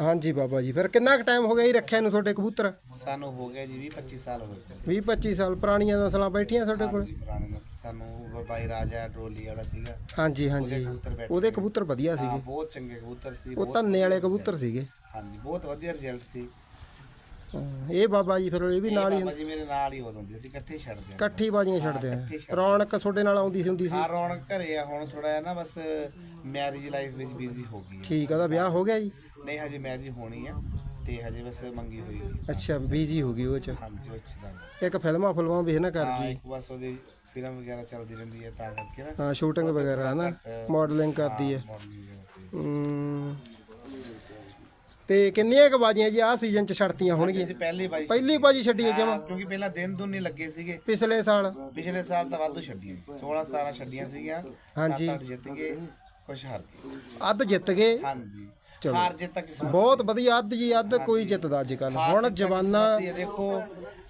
ਹਾਂਜੀ ਬਾਬਾ ਜੀ ਫਿਰ ਕਿੰਨਾ ਕੁ ਟਾਈਮ ਹੋ ਗਿਆ ਜੀ ਰੱਖਿਆ ਨੂੰ ਤੁਹਾਡੇ ਕਬੂਤਰ? ਸਾਨੂੰ ਹੋ ਗਿਆ ਜੀ 20 25 ਸਾਲ ਹੋ ਗਏ। 20 25 ਸਾਲ ਪੁਰਾਣੀਆਂ ਨਸਲਾਂ ਬੈਠੀਆਂ ਤੁਹਾਡੇ ਕੋਲ? ਹਾਂਜੀ, ਪੁਰਾਣੇ ਨਸਲ ਸਾਨੂੰ ਬਾਈ ਰਾਜਾ ਟਰੋਲੀ ਵਾਲਾ ਸੀਗਾ। ਹਾਂਜੀ ਹਾਂਜੀ। ਉਹਦੇ ਕਬੂਤਰ ਬੈਠੇ ਉਹਦੇ ਕਬੂਤਰ ਵਧੀਆ ਹਾਂ ਸੀਗੇ। ਬਹੁਤ ਚੰਗੇ ਕਬੂਤਰ ਸੀ ਉਹ ਬਹੁਤ- ਧੰਨੇ ਵਾਲੇ ਕਬੂਤਰ ਸੀਗੇ। ਹਾਂਜੀ ਬਹੁਤ ਵਧੀਆ ਰਿਜ਼ਲਟ ਸੀ। ਹਾਂ, ਇਹ ਬਾਬਾ ਜੀ ਫਿਰ ਇਹ ਵੀ ਨਾਲ ਹੀ ਬਾਬਾ ਜੀ ਮੇਰੇ ਨਾਲ ਹੀ ਹੋ ਹੁੰਦੀ ਸੀ ਇਕੱਠੇ ਹੀ ਛੱਡਦੇ ਇਕੱਠੀ ਬਾਜੀਆਂ ਛੱਡਦੇ ਆ। ਛੱਡਦੇ ਰੌਣਕ ਤੁਹਾਡੇ ਨਾਲ ਆਉਂਦੀ ਸੀ ਹੁੰਦੀ ਸੀ। ਹਾਂ ਰੌਣਕ ਘਰੇ ਆ ਹੁਣ ਥੋੜਾ ਜਿਹਾ ਨਾ ਬਸ ਮੈਰਿਜ ਲਾਈਫ ਵਿੱਚ ਬਿਜ਼ੀ ਹੋ ਗਈ ਠੀਕ ਆ ਉਹਦਾ ਵਿਆਹ ਹੋ ਗਿਆ ਜੀ? ਨਹੀਂ ਹਜੇ ਮੈਰਿਜ ਹੋਣੀ ਆ ਤੇ ਹਜੇ ਬਸ ਮੰਗੀ ਹੋਈ ਹੈ ਅੱਛਾ ਬੀਜੀ ਹੋ ਗਈ ਉਹ ਚ? ਹਾਂਜੀ ਉਹ ਚ ਦਾ ਇੱਕ ਫਿਲਮਾਂ ਫੁਲਮਾਂ ਵੀ ਨਾ ਹਾਂ ਕਰਦੀ ਇੱਕ ਬਸ ਉਹਦੀ ਫਿਲਮ ਵਗੈਰਾ ਚੱਲਦੀ ਰਹਿੰਦੀ ਹੈ ਤਾਂ ਕਰਕੇ ਨਾ। ਹਾਂ ਸ਼ੂਟਿੰਗ ਵਗੈਰਾ ਨਾ? ਮਾਡਲਿੰਗ ਕਰਦੀ ਹੈ modeling ਵਗੈਰਾ ਤੇ। ਹਮ, ਤੇ ਕਿੰਨੀਆਂ ਕੁ ਬਾਜੀਆਂ ਜੀ? ਆਹ ਸੀਜ਼ਨ ਚ ਛੱਡਤੀਆਂ ਹੋਣਗੀਆਂ। ਅਸੀਂ ਪਹਿਲੀ ਵਾਰੀ ਪਹਿਲੀ ਬਾਜੀ ਛੱਡੀ ਹੈ ਜਮਾ। ਹਾਂ, ਕਿਉਂਕਿ ਪਹਿਲਾਂ ਦਿਨ ਦੁਨ ਨਹੀਂ ਲੱਗੇ ਸੀਗੇ। ਪਿਛਲੇ ਸਾਲ। ਪਿਛਲੇ ਸਾਲ ਤਾਂ ਵਾਧੂ ਛੱਡੀਆਂ 16 17 ਛੱਡੀਆਂ ਸੀਗੀਆਂ। ਹਾਂਜੀ। 7 8 ਜਿੱਤ ਗਏ ਕੁਛ ਹਾਰ ਗਏ। ਅੱਧ ਜਿੱਤ ਗਏ? ਹਾਂਜੀ। ਚਲੋ। ਹਾਰ ਜਿੱਤ ਤੱਕ ਕਿਸਮਤ ਬਹੁਤ ਵਧੀਆ ਅੱਧ ਜੀ ਅੱਧ ਕੋਈ ਜਿੱਤਦਾ ਅੱਜ ਕੱਲ ਹਾਰ ਹੁਣ ਜਿੱਤ ਤੱਕ ਜਵਾਨਾ ਕਿਸਮਤ ਦੀ ਹੈ, ਦੇਖੋ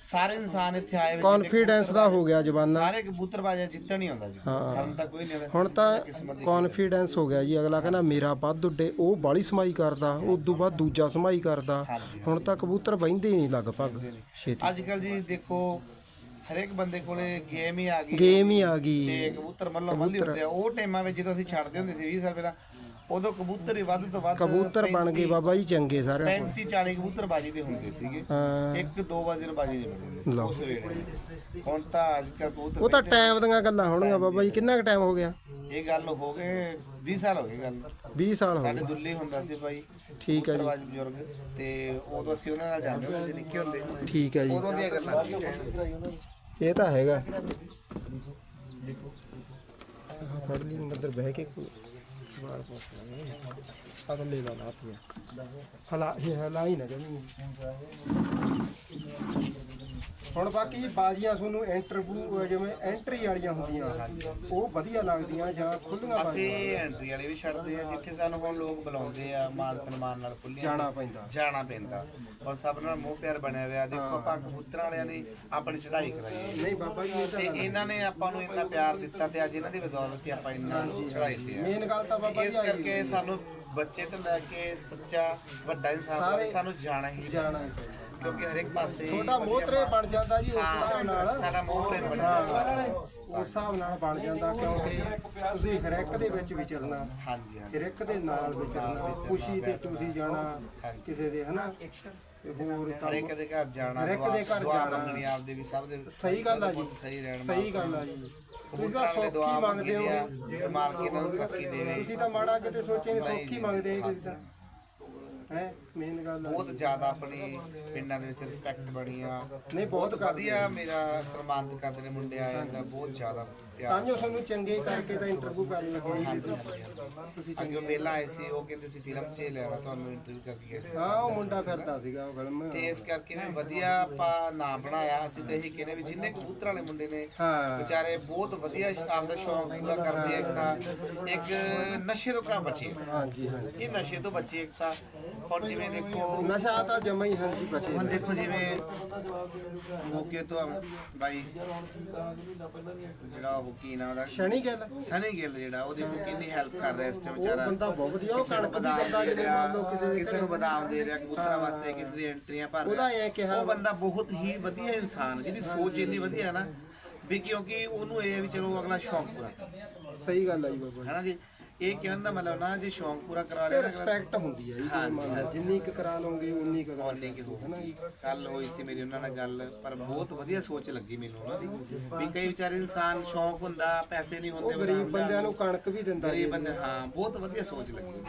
ਸਾਰੇ ਇਨਸਾਨ ਇੱਥੇ ਆਏ ਹੋਏ ਕੌਨਫੀਡੈਂਸ ਦਾ ਹੋ ਗਿਆ ਜਵਾਨਾ। ਸਾਰੇ ਕਬੂਤਰਬਾਜ਼ ਜਿੱਤਣ ਨਹੀਂ ਆਉਂਦਾ ਜੀ। ਹਰਨ ਤਾਂ ਕੋਈ ਨਹੀਂ ਆਉਂਦਾ। ਹੁਣ ਤਾਂ ਕਿਸਮਤ ਦੀ ਕੌਨਫੀਡੈਂਸ ਹੋ ਗਿਆ ਜੀ। ਅਗਲਾ ਕਹਿੰਦਾ ਮੇਰਾ ਵੱਧ ਉੱਡੇ। ਉਹ ਬਾਲੀ ਸਮਾਈ ਕਰਦਾ ਉਸ ਤੋਂ ਬਾਅਦ ਦੂਜਾ ਸਮਾਈ ਕਰਦਾ। ਹੁਣ ਤਾਂ ਕਬੂਤਰ ਬਹਿੰਦੇ ਹੀ ਨਹੀਂ ਲਗਭਗ। ਛੇਤੀ। ਅੱਜ ਕੱਲ ਜੀ ਦੇਖੋ ਹਰੇਕ ਬੰਦੇ ਕੋਲੇ ਗੇਮ ਹੀ ਆ ਗਈ। ਗੇਮ ਹੀ ਆ ਗਈ। ਤੇ ਕਬੂਤਰ ਮੱਲੋ ਮੱਲੀ ਹੁੰਦੇ ਆ। ਉਹ ਟਾਈਮਾਂ ਵਿੱਚ ਜਦੋਂ ਅਸੀਂ ਛੱਡਦੇ ਹੁੰਦੇ ਸੀ 20 ਸਾਲ ਪਹਿਲਾਂ ਉਦੋਂ ਕਬੂਤਰ ਹੀ ਵੱਧ ਤੋਂ ਵੱਧ ਕਬੂਤਰ ਬਣ ਗਏ ਬਾਬਾ ਜੀ ਚੰਗੇ ਸਾਰੇ 35 40 ਕਬੂਤਰ ਬਾਜੀ ਦੇ ਹੁੰਦੇ ਸੀਗੇ। ਹਾਂ। ਇੱਕ ਦੋ ਵਜੇ ਨੂੰ ਬਾਜੀ ਨਹੀਂ ਬਣਦੇ ਸੀ ਉਸ ਵੇਲੇ। ਹੁਣ ਤਾਂ ਅੱਜ ਕੱਲ ਕਬੂਤਰ ਉਹ ਤਾਂ ਟਾਈਮ ਦੀਆਂ ਗੱਲਾਂ ਹੋਣਗੀਆਂ ਬਾਬਾ ਜੀ ਕਿੰਨਾ ਕੁ ਟਾਈਮ ਹੋ ਗਿਆ? ਇਹ ਗੱਲ ਹੋ ਗਏ 20 ਸਾਲ ਹੋ ਗਏ ਗੱਲ। 20 ਸਾਲ ਹੋ ਸਾਡੇ ਗਏ। ਦੁੱਲੀ ਹੁੰਦਾ ਸੀ ਭਾਈ ਠੀਕ ਹੈ ਜੀ। ਕਬੂਤਰਬਾਜ਼ ਬਜ਼ੁਰਗ ਤੇ ਉਦੋਂ ਅਸੀਂ ਉਹਨਾਂ ਨਾਲ ਜਾਂਦੇ ਹੁੰਦੇ ਸੀ ਨਿੱਕੇ ਹੁੰਦੇ। ਠੀਕ ਹੈ ਜੀ। ਉਦੋਂ ਦੀਆਂ ਗੱਲਾਂ। ਇਹ ਤਾਂ ਹੈਗਾ। ਫੜ ਲਈ ਅੰਦਰ ਬਹਿ ਕੇ। ਕੋਈ ਸਵਾਲ ਪੁੱਛ ਲਾਂਗੇ ਅਗਲੇ ਦਾ ਨਾ ਤੂੰ ਹਲਾ ਇਹ ਹਲਾ ਹੀ ਨਾ ਜਮੀ ਹੁਣ ਬਾਕੀ ਬਾਜੀਆਂ ਤੁਹਾਨੂੰ ਇੰਟਰਵਿਊ ਜਿਵੇਂ ਐਂਟਰੀ ਵਾਲੀਆਂ ਹੁੰਦੀਆਂ ਉਹ ਵਧੀਆ ਲੱਗਦੀਆਂ ਜਾਂ ਖੁੱਲੀਆਂ ਅਸੀਂ ਐਂਟਰੀ ਵਾਲੇ ਵੀ ਛੱਡਦੇ ਆ ਜਿੱਥੇ ਸਾਨੂੰ ਹੁਣ ਲੋਕ ਬੁਲਾਉਂਦੇ ਆ ਮਾਨ ਸਨਮਾਨ ਨਾਲ ਖੁੱਲੀਆਂ ਜਾਣਾ ਪੈਂਦਾ। ਜਾਣਾ ਪੈਂਦਾ। ਔਰ ਸਭ ਨਾਲ ਮੋਹ ਪਿਆਰ ਬਣਿਆ ਹੋਇਆ। ਦੇਖੋ ਆਪਾਂ ਕਬੂਤਰਾਂ ਵਾਲਿਆਂ ਨੇ ਆਪਣੀ ਚੜ੍ਹਾਈ ਕਰਾਈ। ਨਹੀਂ ਬਾਬਾ ਜੀ ਇਹ ਤੇ ਤਾਂ ਇਹਨਾਂ ਨੇ ਆਪਾਂ ਨੂੰ ਇੰਨਾ ਪਿਆਰ ਦਿੱਤਾ ਤੇ ਅੱਜ ਇਹਨਾਂ ਦੀ ਬਦੌਲਤ ਹੀ ਆਪਾਂ ਇੰਨਾ ਚੜ੍ਹਾਈ ਤੇ ਆ। ਮੇਨ ਗੱਲ ਤਾਂ ਬਾਬਾ ਇਸ ਜੀ ਆਹੀ ਕਰਕੇ ਸਾਨੂੰ ਬੱਚੇ ਤੋਂ ਲੈ ਕੇ ਸੱਚਾ ਵੱਡਾ ਇਨਸਾਨ ਸਾਰੇ- ਸਾਨੂੰ ਜਾਣਾ ਹੀ ਜਾਣਾ ਹੀ। ਕਿਉਂਕਿ ਹਰ ਇੱਕ ਪਾਸੇ ਤੁਹਾਡਾ ਮੋਤਰੇ ਬਣ ਜਾਂਦਾ ਜੀ ਉਸ ਹਾਂ, ਹਿਸਾਬ ਨਾਲ। ਸਾਡਾ ਮੋਹ ਪ੍ਰੇਮ ਬਣਿਆ ਹੋਇਆ। ਉਸ ਹਿਸਾਬ ਨਾਲ ਬਣ ਜਾਂਦਾ ਕਿਉਂਕਿ ਤੁਸੀਂ ਹਰ ਇੱਕ ਦੇ ਵਿੱਚ ਵਿਚਰਨਾ ਹਾਂਜੀ ਹਾਂਜੀ। ਹਰ ਇੱਕ ਦੇ ਨਾਲ ਵਿਚਰਨਾ ਖੁਸ਼ੀ ਤੇ ਤੁਸੀਂ ਜਾਣਾ ਕਿਸੇ ਦੇ ਹਨਾ? ਤੇ ਹੋਰ ਹਰ ਕੰਮ ਇੱਕ ਦੇ ਘਰ ਜਾਣਾ ਹਰ ਇੱਕ ਦੇ ਘਰ ਜਾਣਾ। ਮੰਗਣੀ ਆਪਦੇ ਵੀ ਸਭ ਦੇ ਸਹੀ ਗੱਲ ਆ ਜੀ। ਸਹੀ ਰਹਿਣ ਸਹੀ ਗੱਲ ਆ ਜੀ। ਤੁਸੀਂ ਤਾਂ ਸੌਖੀ ਮੰਗਦੇ ਹੋ। ਮਾਲਕ ਇਹਨਾਂ ਨੂੰ ਤਰੱਕੀ ਦੇਵੇ। ਤੁਸੀਂ ਤਾਂ ਮਾੜਾ ਕਿਤੇ ਸੋਚੇ ਨਹੀਂ ਸੌਖੀ ਮੰਗਦੇ ਹੋ ਤੁਸੀਂ ਤਾਂ ਹੈ? ਮੇਨ ਗੱਲ ਆ ਬਹੁਤ ਜ਼ਿਆਦਾ ਆਪਣੀ ਪਿੰਡਾਂ ਦੇ ਵਿੱਚ ਰਿਸਪੈਕਟ ਬਣੀ ਆ ਨਹੀਂ ਬਹੁਤ ਬਹੁਤ ਵਧੀਆ ਮੇਰਾ ਸਨਮਾਨਿਤ ਕਰਦੇ ਨੇ ਮੁੰਡੇ ਆਏ ਜਾਂਦਾ ਬਹੁਤ ਜ਼ਿਆਦਾ। ਪਿਆਰ ਤਾਂਜੋ ਤੁਹਾਨੂੰ ਚੰਗੇ ਕਰਕੇ ਤਾਂ ਇੰਟਰਵਿਊ ਕਰਨੀ ਹੋਣੀ ਤੁਸੀਂ ਅੱਗੇ ਪਹਿਲਾਂ ਆਏ ਸੀ ਉਹ ਕਹਿੰਦੇ ਸੀ ਫਿਲਮ 'ਚ ਲੈਣਾ ਤੁਹਾਨੂੰ ਇੰਟਰਵਿਊ ਕਰਕੇ ਗਏ ਸੀ। ਹਾਂ ਉਹ ਮੁੰਡਾ ਫਿਰਦਾ ਸੀਗਾ ਉਹ ਫਿਲਮ ਤੇ ਇਸ ਕਰਕੇ ਵੀ ਵਧੀਆ ਆਪਾਂ ਨਾਮ ਬਣਾਇਆ ਅਸੀਂ ਤਾਂ ਇਹੀ ਕਹਿੰਦੇ ਵੀ ਜਿੰਨੇ ਕਬੂਤਰ ਵਾਲੇ ਮੁੰਡੇ ਨੇ ਵਿਚਾਰੇ ਬਹੁਤ ਵਧੀਆ ਆਪਦਾ ਸ਼ੌਂਕ ਪੂਰਾ ਕਰਦੇ ਆ ਇੱਕ ਤਾਂ ਇੱਕ ਨਸ਼ੇ ਤੋਂ ਕਾ ਬਚੇ ਹਾਂਜੀ ਹਾਂਜੀ। ਇਹ ਨਸ਼ੇ ਤੋਂ ਬਚੇ ਇੱਕ ਤਾਂ ਹੁਣ ਜਿਵੇਂ ਦੇਖੋ ਨਸ਼ਾ ਤਾਂ ਜਮਾ ਹੀ ਹਾਂਜੀ ਬਚੇ ਹੁਣ ਦੇਖੋ ਜਿਵੇਂ ਮੋਗੇ ਤੋਂ ਬਾਈ ਜਿਹੜਾ ਉਹ ਕੀ ਨਾਮ ਦਾ? ਸ਼ਨੀ ਗੱਲ। ਸਨੀ ਗਿੱਲ ਜਿਹੜਾ ਉਹ ਦੇਖੋ ਕਿੰਨੀ ਹੈਲਪ ਕਰ ਰਿਹਾ ਇਸ ਟਾਈਮ ਉਹ ਵਿਚਾਰਾ। ਬੰਦਾ ਬਹੁਤ ਵਧੀਆ ਉਹ ਕਣਕ ਦੀ ਬੰਦਾ ਮੰਨ ਲਓ ਕਿਸੇ ਦੇ ਕਿਸੇ ਨੂੰ ਬਦਾਮ ਦੇ ਰਿਹਾ ਕਬੂਤਰਾਂ ਵਾਸਤੇ ਕਿਸੇ ਦੀ ਐਂਟਰੀਆਂ ਭਰ ਉਹਦਾ ਐ ਕਿਹਾ ਉਹ ਬੰਦਾ ਬਹੁਤ ਹੀ ਵਧੀਆ ਇਨਸਾਨ ਜਿਹਦੀ ਸੋਚ ਇੰਨੀ ਵਧੀਆ ਨਾ ਵੀ ਕਿਉਂਕਿ ਉਹਨੂੰ ਇਹ ਵੀ ਚਲੋ ਅਗਲਾ ਸ਼ੌਂਕ ਪੂਰਾ। ਸਹੀ ਗੱਲ ਆ ਜੀ ਬਾਬਾ ਹੈ ਨਾ ਜੀ? ਇਹ ਕਹਿਣ ਦਾ ਮਤਲਬ ਨਾ ਜੇ ਸ਼ੌਂਕ ਪੂਰਾ ਕਰਾ ਲਿਆ ਰਿਸਪੈਕਟ ਹੁੰਦੀ ਹੈ ਜੀ ਜਿੰਨੀ ਕੁ ਕਰਾ ਲਓਗੇ ਉਨੀ ਕੁ ਕਰਾ ਉਹਨੇ ਕਿ ਹੋ ਕੱਲ ਹੋਈ ਸੀ ਮੇਰੀ ਉਹਨਾਂ ਨਾਲ ਗੱਲ ਪਰ ਬਹੁਤ ਵਧੀਆ ਸੋਚ ਲੱਗੀ ਮੈਨੂੰ ਉਹਨਾਂ ਦੀ। ਵੀ ਕਈ ਵਿਚਾਰੇ ਇਨਸਾਨ ਸ਼ੌਂਕ ਹੁੰਦਾ ਪੈਸੇ ਨਹੀਂ ਹੁੰਦੇ ਉਹ ਗਰੀਬ ਬੰਦਿਆਂ ਨੂੰ ਕਣਕ ਵੀ ਦਿੰਦਾ ਜੀ। ਗਰੀਬ ਬੰਦੇ ਹਾਂ ਬਹੁਤ ਵਧੀਆ ਸੋਚ ਲੱਗੀ।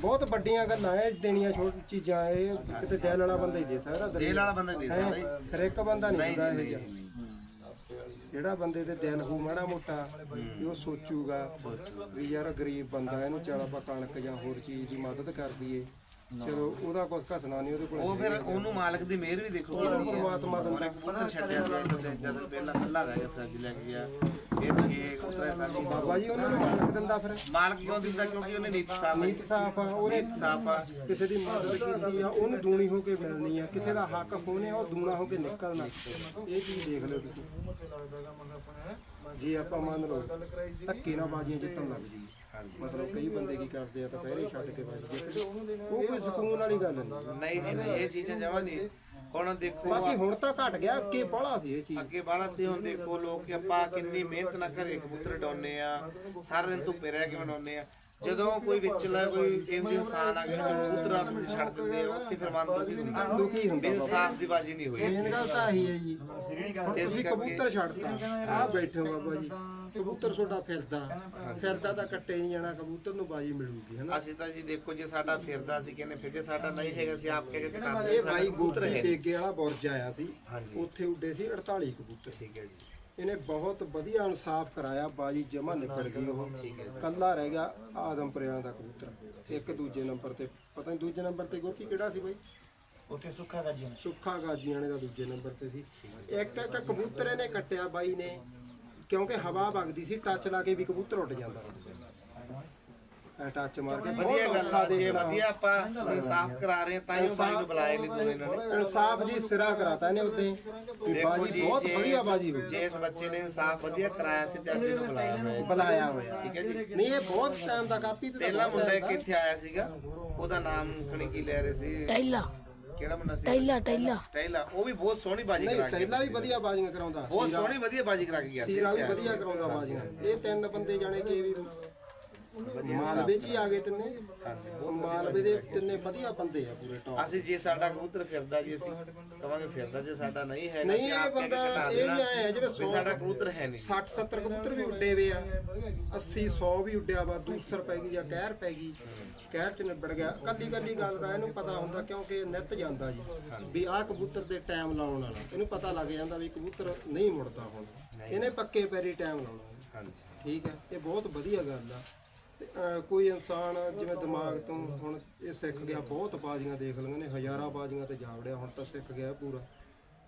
ਬਹੁਤ ਵੱਡੀਆਂ ਗੱਲਾਂ ਐ ਦੇਣੀਆਂ ਛੋਟੀ ਚੀਜ਼ਾਂ ਇਹ ਕਿਤੇ ਦਿਲ ਵਾਲਾ ਬੰਦਾ ਹੀ ਦੇ ਸਕਦਾ ਦਿਲ ਵਾਲਾ ਬੰਦਾ ਦੇ ਸਕਦਾ ਜੀ। ਹੈਂ? ਹਰ ਇੱਕ ਬੰਦਾ ਨਹੀਂ ਨਹੀਂ ਹੁੰਦਾ ਇਹ ਜਿਹਾ। ਨਹੀਂ ਜਿਹੜਾ ਬੰਦੇ ਦੇ ਦਿਲ ਹੋ ਮਾੜਾ ਮੋਟਾ, ਵੀ ਉਹ ਸੋਚੂਗਾ ਵੀ ਯਾਰ ਗਰੀਬ ਬੰਦਾ, ਇਹਨੂੰ ਚੱਲ ਆਪਾਂ ਕਣਕ ਜਾਂ ਹੋਰ ਚੀਜ਼ ਦੀ ਮਦਦ ਕਰ ਦਈਏ। ਚਲੋ ਉਹਦਾ ਕੁਝ ਘਸਣਾ ਨਹੀਂ ਉਹਦੇ ਕੋਲ। ਉਹ ਫਿਰ ਉਹਨੂੰ ਮਾਲਕ ਦੀ ਮਿਹਰ ਵੀ ਦੇਖੋ ਕਿੰਨੀ ਹੈ ਪਰਮਾਤਮਾ ਦਿੰਦਾ। ਕਬੂਤਰ ਛੱਡਿਆ ਜਦ ਪਹਿਲਾਂ ਕੱਲਾ ਰਹਿ ਗਿਆ ਫਰਿੱਜ ਲੈ ਕੇ ਗਿਆ ਫਿਰ ਛੇ ਕਬੂਤਰ ਸਾਡੀ ਬਾਬਾ ਜੀ ਉਹਨਾਂ ਨੂੰ ਮਾਲਕ ਦਿੰਦਾ ਫਿਰ? ਮਾਲਕ ਕਿਉਂ ਦਿੰਦਾ? ਕਿਉਂਕਿ ਉਹਨੇ ਨੀਤ ਸਾਫ਼ ਨੀਤ ਸਾਫ਼ ਆ ਉਹਨੇ ਨੀਤ ਸਾਫ਼ ਆ। ਕਿਸੇ ਦੀ ਮਦਦ ਕੀਤੀ ਆ ਉਹਨੂੰ ਦੂਣੀ ਹੋ ਕੇ ਮਿਲਣੀ ਆ ਕਿਸੇ ਦਾ ਹੱਕ ਆ ਉਹ ਦੂਣਾ ਹੋ ਕੇ ਨਿਕਲਣਾ। ਇਹ ਚੀਜ਼ ਦੇਖ ਲਿਓ ਤੁਸੀਂ। ਜੇ ਆਪਾਂ ਮੰਨ ਲਓ ਧੱਕੇ ਨਾਲ ਬਾਜੀਆਂ ਜਿੱਤਣ ਲੱਗ ਜੀ ਹਾਂਜੀ। ਮਤਲਬ ਕਈ ਬੰਦੇ ਕੀ ਕਰਦੇ ਆ ਤਾਂ ਪਹਿਰੇ ਛੱਡ ਕੇ ਵੱਜ ਜਿੱਤਦੇ ਉਹ ਕੋਈ ਸਕੂਨ ਵਾਲੀ ਗੱਲ ਨਹੀਂ। ਨਹੀਂ ਜੀ ਨਹੀਂ ਇਹ ਚੀਜ਼ਾਂ ਜਮਾ ਨਹੀਂ। ਹੁਣ ਦੇਖੋ ਬਾਕੀ ਹੁਣ ਤਾਂ ਘਟ ਗਿਆ ਅੱਗੇ ਬੜਾ ਸੀ ਇਹ ਚੀਜ਼। ਅੱਗੇ ਬਾਹਲਾ ਸੀ ਹੁਣ ਦੇਖੋ ਲੋਕ ਆਪਾਂ ਕਿੰਨੀ ਮਿਹਨਤ ਨਾਲ ਘਰੇ ਕਬੂਤਰ ਡਾਉਨੇ ਆ ਸਾਰਾ ਦਿਨ ਧੁੱਪੇ ਰਹਿ ਕੇ ਮਨਾਉਂਦੇ ਆ। ਜਦੋਂ ਕੋਈ ਵਿਚਲਾ ਕੋਈ ਇਹੋ ਜਿਹੇ ਇਨਸਾਨ ਆ ਕੇ ਕਬੂਤਰ ਦੇ ਛੱਡ ਦਿੰਦੇ ਆ ਉੱਥੇ ਫਿਰ ਮਨ ਦੁਖੀ ਹੁੰਦਾ। ਦੁਖੀ ਹੁੰਦਾ ਇਨਸਾਫ ਦੀ ਬਾਜੀ ਨਹੀਂ ਹੋਈ। ਮੇਨ ਗੱਲ ਤਾਂ ਇਹੀ ਹੈ ਜੀ। ਤੁਸੀਂ ਕਬੂਤਰ ਛੱਡਤਾ ਆ ਬੈਠੇ ਹੋ ਬਾਬਾ ਜੀ। ਕਬੂਤਰ ਤੁਹਾਡਾ ਫਿਰਦਾ। ਫਿਰਦਾ ਤਾਂ ਕੱਟੇ ਨਹੀਂ ਜਾਣਾ ਕਬੂਤਰ ਨੂੰ ਬਾਜੀ ਮਿਲੂਗੀ ਹਨਾ? ਅਸੀਂ ਤਾਂ ਜੀ ਦੇਖੋ ਜੇ ਸਾਡਾ ਫਿਰਦਾ ਸੀ ਕਹਿੰਦੇ ਫਿਰ ਜੇ ਸਾਡਾ ਨਹੀਂ ਹੈਗਾ ਸੀ ਆਪ ਕਹਿ ਕੇ ਇਹ ਬਾਈ ਹੈ ਪੇਗੇ ਵਾਲਾ ਬੁਰਜ ਆਇਆ ਸੀ। ਉੱਥੇ ਉੱਡੇ ਸੀ 48 ਕਬੂਤਰ। ਠੀਕ ਹੈ ਜੀ। ਇਹਨੇ ਬਹੁਤ ਵਧੀਆ ਇਨਸਾਫ ਕਰਾਇਆ ਬਾਜੀ ਜਮਾ ਨਿਬੜ ਗਈ ਉਹ। ਕੱਲਾ ਰਹਿ ਗਿਆ ਆਦਮਪੁਰਿਆਂ ਦਾ ਕਬੂਤਰ। ਇੱਕ ਦੂਜੇ ਨੰਬਰ ਤੇ ਪਤਾ ਨਹੀਂ ਦੂਜੇ ਨੰਬਰ ਤੇ ਗੋਪੀ ਕਿਹੜਾ ਸੀ ਬਾਈ? ਉੱਥੇ ਸੁੱਖਾ ਗੱਜਿਆ ਸੁੱਖਾ ਗਾਜੀਆਣੇ ਦਾ ਦੂਜੇ ਨੰਬਰ ਤੇ ਸੀ। ਇੱਕ ਇੱਕ ਕਬੂਤਰ ਇਹਨੇ ਕੱਟਿਆ ਬਾਈ ਨੇ। ਕਿਉਂਕਿ ਹਵਾ ਵਗਦੀ ਸੀ ਟੱਚ ਲਾ ਕੇ ਵੀ ਕਬੂਤਰ ਉੱਡ ਜਾਂਦਾ ਸੀ। ਐ ਟੱਚ ਮਾਰ ਕੇ ਵਧੀਆ ਬਹੁਤ ਗੱਲ ਔਖਾ ਆ ਜੇ ਦੇਖਣਾ। ਵਧੀਆ ਆਪਾਂ ਇਨਸਾਫ ਕਰਾ ਰਹੇ ਹਾਂ ਤਾਂ ਹੀ ਉਹ ਬਾਈ ਨੂੰ ਬੁਲਾਏ ਨਹੀਂ ਦੂਏ ਇਹਨਾਂ ਨੇ। ਇਨਸਾਫ ਜੀ ਸਿਰਾ ਕਰਾਤਾ ਇਹਨੇ ਉੱਤੇ। ਵੀ ਦੇਖੋ ਬਾਜੀ ਜੀ ਬਹੁਤ ਜੇ ਵਧੀਆ ਬਾਜੀ ਹੋਈ। ਜੇ ਇਸ ਬੱਚੇ ਨੇ ਇਨਸਾਫ ਵਧੀਆ ਕਰਾਇਆ ਸੀ ਤੇ ਅੱਜ ਇਹਨੂੰ ਬੁਲਾਇਆ ਹੋਇਆ ਹੈ। ਬੁਲਾਇਆ ਹੋਇਆ। ਠੀਕ ਹੈ ਜੀ। ਨਹੀਂ ਇਹ ਬਹੁਤ ਟਾਈਮ ਦਾ ਕਾਪੀ ਤੇ ਪਹਿਲਾ ਮੁੰਡਾ ਇੱਕ ਇੱਥੇ ਆਇਆ ਸੀਗਾ ਉਹਦਾ ਨਾਮ ਖਣੀ ਕੀ ਲੈ ਰਹੇ ਸੀ। ਟੈਲਾ ਕਿਹੜਾ ਮੁੰਡਾ ਸੀ? ਟੈਲਾ ਟੈਲਾ ਟੈਲਾ ਉਹ ਵੀ ਬਹੁਤ ਸੋਹਣੀ ਬਾਜੀ ਨਹੀਂ ਕਰਾ ਕੇ ਟੈਲਾ ਵੀ ਵਧੀਆ ਬਾਜ਼ੀਆਂ ਕਰਾਉਂਦਾ ਬਹੁਤ ਸੀਰਾ- ਸੋਹਣੀ ਵਧੀਆ ਬਾਜੀ ਕਰਾ ਕੇ ਗਿਆ ਸੀ ਸੀਰਾ ਵੀ ਵਧੀਆ ਕਰਾਉਂਦਾ ਬਾਜ਼ੀਆਂ। ਇਹ ਤਿੰਨ ਬੰਦੇ ਜਾਣੇ ਕਿ ਵੀ ਮਾਲਵੇ ਚ ਹੀ ਆ ਗਏ ਤਿੰਨੇ। ਹਾਂਜੀ ਉਹ ਮਾਲਵੇ ਦੇ ਤਿੰਨੇ ਵਧੀਆ ਬੰਦੇ ਆ ਪੂਰੇ ਟੌਪ ਅਸੀਂ ਜੇ ਸਾਡਾ ਕਬੂਤਰ ਫਿਰਦਾ ਜੀ ਅਸੀਂ ਕਵਾਂਗੇ ਫਿਰਦਾ ਜੇ ਸਾਡਾ ਨਹੀਂ ਹੈਗਾ ਨਹੀਂ, ਅਸੀਂ ਇਹ ਆਪ ਕਹਿ ਕੇ ਬੰਦਾ ਘਟਾ ਇਹ ਦੇਣਾ। ਹੈ ਜਿਵੇਂ ਵੀ ਸੌ- ਸਾਡਾ ਕਬੂਤਰ ਹੈ ਨਹੀਂ। 60 70 ਕਬੂਤਰ ਵੀ ਉੱਡੇ ਵੇ ਆ। 80 100 ਵੀ ਉੱਡਿਆ ਵਾ ਦੂਸਰ ਪੈ ਗਈ ਜਾਂ ਕਹਿਰ ਪੈ ਗਈ। ਕਹਿਰ ਚ ਨਿਬੜ ਗਿਆ। ਕੱਲੀ ਕੱਲੀ ਗੱਲ ਦਾ ਇਹਨੂੰ ਪਤਾ ਹੁੰਦਾ ਕਿਉਂਕਿ ਇਹ ਨਿੱਤ ਜਾਂਦਾ ਜੀ। ਵੀ ਆਹ ਕਬੂਤਰ ਤੇ ਟਾਈਮ ਲਾਉਣ ਵਾਲਾ। ਇਹਨੂੰ ਪਤਾ ਲੱਗ ਜਾਂਦਾ ਵੀ ਕਬੂਤਰ ਨਹੀਂ ਮੁੜਦਾ ਹੁਣ। ਇਹਨੇ ਪੱਕੇ ਪੈਰੀ ਟਾਈਮ ਲਾਉਣਾ। ਹਾਂਜੀ। ਠੀਕ ਹੈ। ਇਹ ਬਹੁਤ ਵਧੀਆ ਗੱਲ ਆ। ਕੋਈ ਇਨਸਾਨ ਜਿਵੇਂ ਦਿਮਾਗ ਤੋਂ ਹੁਣ ਇਹ ਸਿੱਖ ਗਿਆ ਬਹੁਤ ਬਾਜ਼ੀਆਂ ਦੇਖ ਲਈਆਂ ਨੇ ਹਜ਼ਾਰਾਂ ਬਾਜ਼ੀਆਂ ਤੇ ਜਾ ਵੜਿਆ ਹੁਣ ਤਾਂ ਸਿੱਖ ਗਿਆ ਪੂਰਾ।